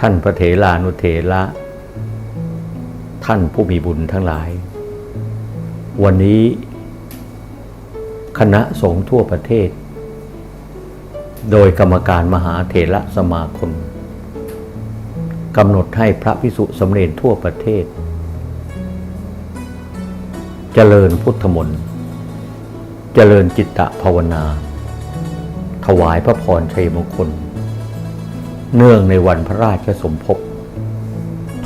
ท่านพระเถรานุเถระ ท่านผู้มีบุญทั้งหลาย วันนี้ คณะสงฆ์ทั่วประเทศ โดยกรรมการมหาเถระสมาคมกำหนดให้พระพิสุสำเร็จทั่วประเทศ เจริญพุทธมนต์เจริญจิตตภาวนา ถวายพระพรชัยมงคล เนื่องในวันพระราชสมภพ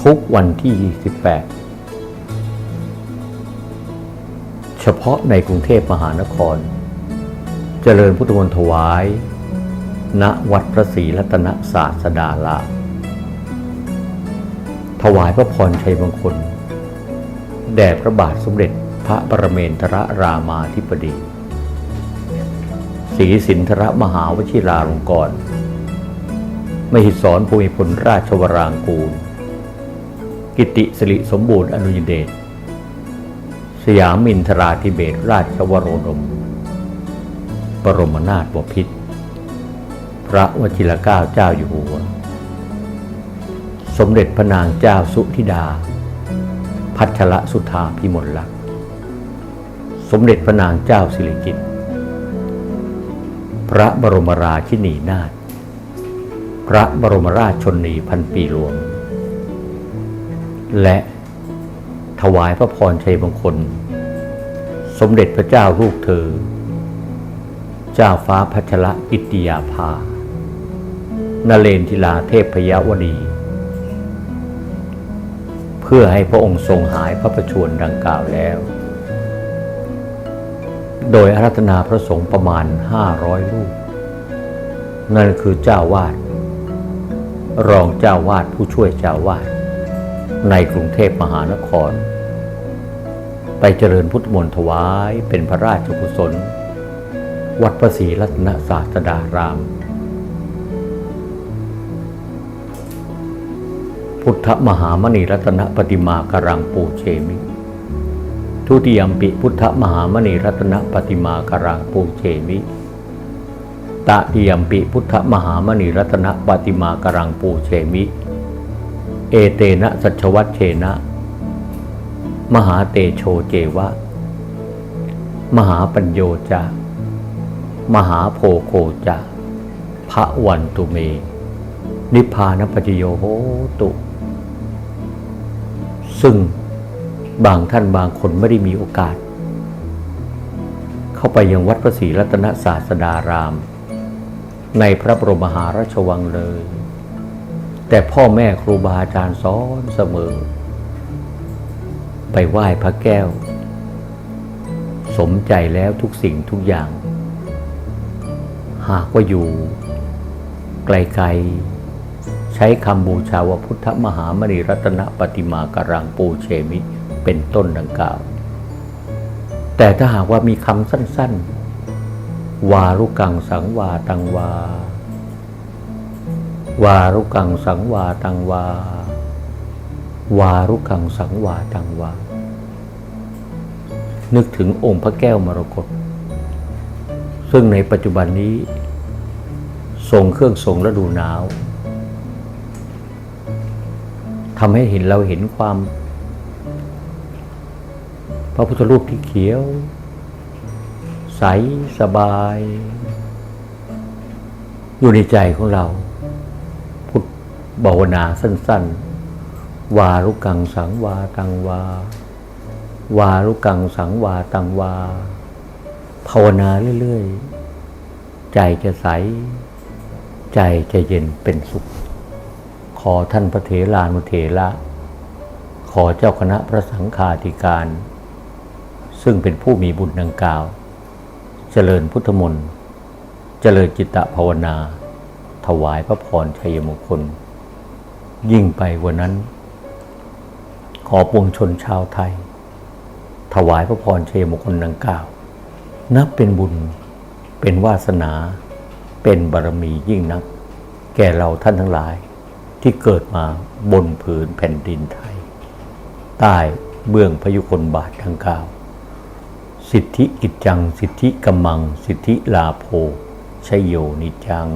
ทุกวันที่ 28 เฉพาะในกรุงเทพมหานคร เจริญพุทธมนต์ถวาย ณวัดพระศรีรัตนศาสดาลามถวายพระพรชัยมงคล แด่พระบาทสมเด็จพระประเมนทรรามาธิบดีศรีสินทรมหาวชิราลงกรณ์ มหิศรภูมิพลราชวรางกูล กิติสิริสมบูรณ์อนุยเดช สยามินทราธิเบศราชวโรดมบรมนาถบพิตร พระวชิรเกล้าเจ้าอยู่หัว สมเด็จพระนางเจ้าสุธิดา พัชรสุธาพิมลลักษณ์ สมเด็จพระนางเจ้าสิริกิติ์พระบรมราชินีนาถ พระบรมราชชนนีพันปีหลวง และถวายพระพรชัยมงคล สมเด็จพระเจ้าลูกเธอ เจ้าฟ้าพัชระกิติยาภา นเรนทิลาเทพพยวดี เพื่อให้พระองค์ทรงหายพระประชวรดังกล่าวแล้ว โดยอารัธนาพระสงฆ์ประมาณ 500รูปนั่นคือเจ้าวาด รองเจ้าวาดผู้ช่วยเจ้าวาดในกรุงเทพมหานคร ไปเจริญพุทธมนต์ถวายเป็นพระราชกุศล วัดพระศรีรัตนศาสดาราม พุทธมหามณีรัตนปฏิมาการังปูเชมิ ทุติยมปิพุทธมหามณีรัตนปฏิมาการังปูเชมิ ตติยมปิพุทธมหามณีรัตนปฏิมากรังปูเชมิ เอเตนะสัชวัตเชนะ มหาเตโชเจวะ มหาปัญโยจะ มหาโพโคจะพระวันตุเม นิพพานปัจจโยโหตุ ซึ่งบางท่านบางคนไม่ได้มีโอกาส เข้าไปยังวัดพระศรีรัตนศาสดาราม ในพระบรมหาราชวังเลย แต่พ่อแม่ครูบาอาจารย์สอนเสมอ ไปไหว้พระแก้ว สมใจแล้วทุกสิ่งทุกอย่าง หากว่าอยู่ ไกลๆ ใช้คำบูชาว่าพุทธมหามณีรัตนปฏิมากรังปูเชมิเป็นต้นดังกล่าว แต่ถ้าหากว่ามีคำสั้นๆ วารุกังสังวาตังวา วารุกังสังวาตังวา วารุกังสังวาตังวา นึกถึงองค์พระแก้วมรกตซึ่งในปัจจุบันนี้ทรงเครื่องทรงฤดูหนาวทำให้เห็นเราเห็นความ พระพุทธรูปที่เขียว ใสสบาย อยู่ในใจของเรา พุทธภาวนาสั้น ๆ วารุกังสังวาตังวา วารุกังสังวาตังวา ภาวนาเรื่อย ๆ ใจจะใส ใจจะเย็นเป็นสุข ขอท่านพระเถรานุเถระขอเจ้าคณะพระสังฆาธิการ ซึ่งเป็นผู้มีบุญดังกล่าว เจริญพุทธมนต์เจริญจิตตภาวนา ถวายพระพรชัยมงคล ยิ่งไปกว่านั้น ขอปวงชนชาวไทย ถวายพระพรชัยมงคลดังกล่าวนับเป็นบุญเป็นวาสนา เป็นบารมียิ่งนัก แก่เราท่านทั้งหลายที่เกิดมาบนผืนแผ่นดินไทย ใต้เบื้องพยุคนบาทดังกล่าว สิทธิกิจจัง สิทธิกำมัง สิทธิลาโภชยโยนิจัง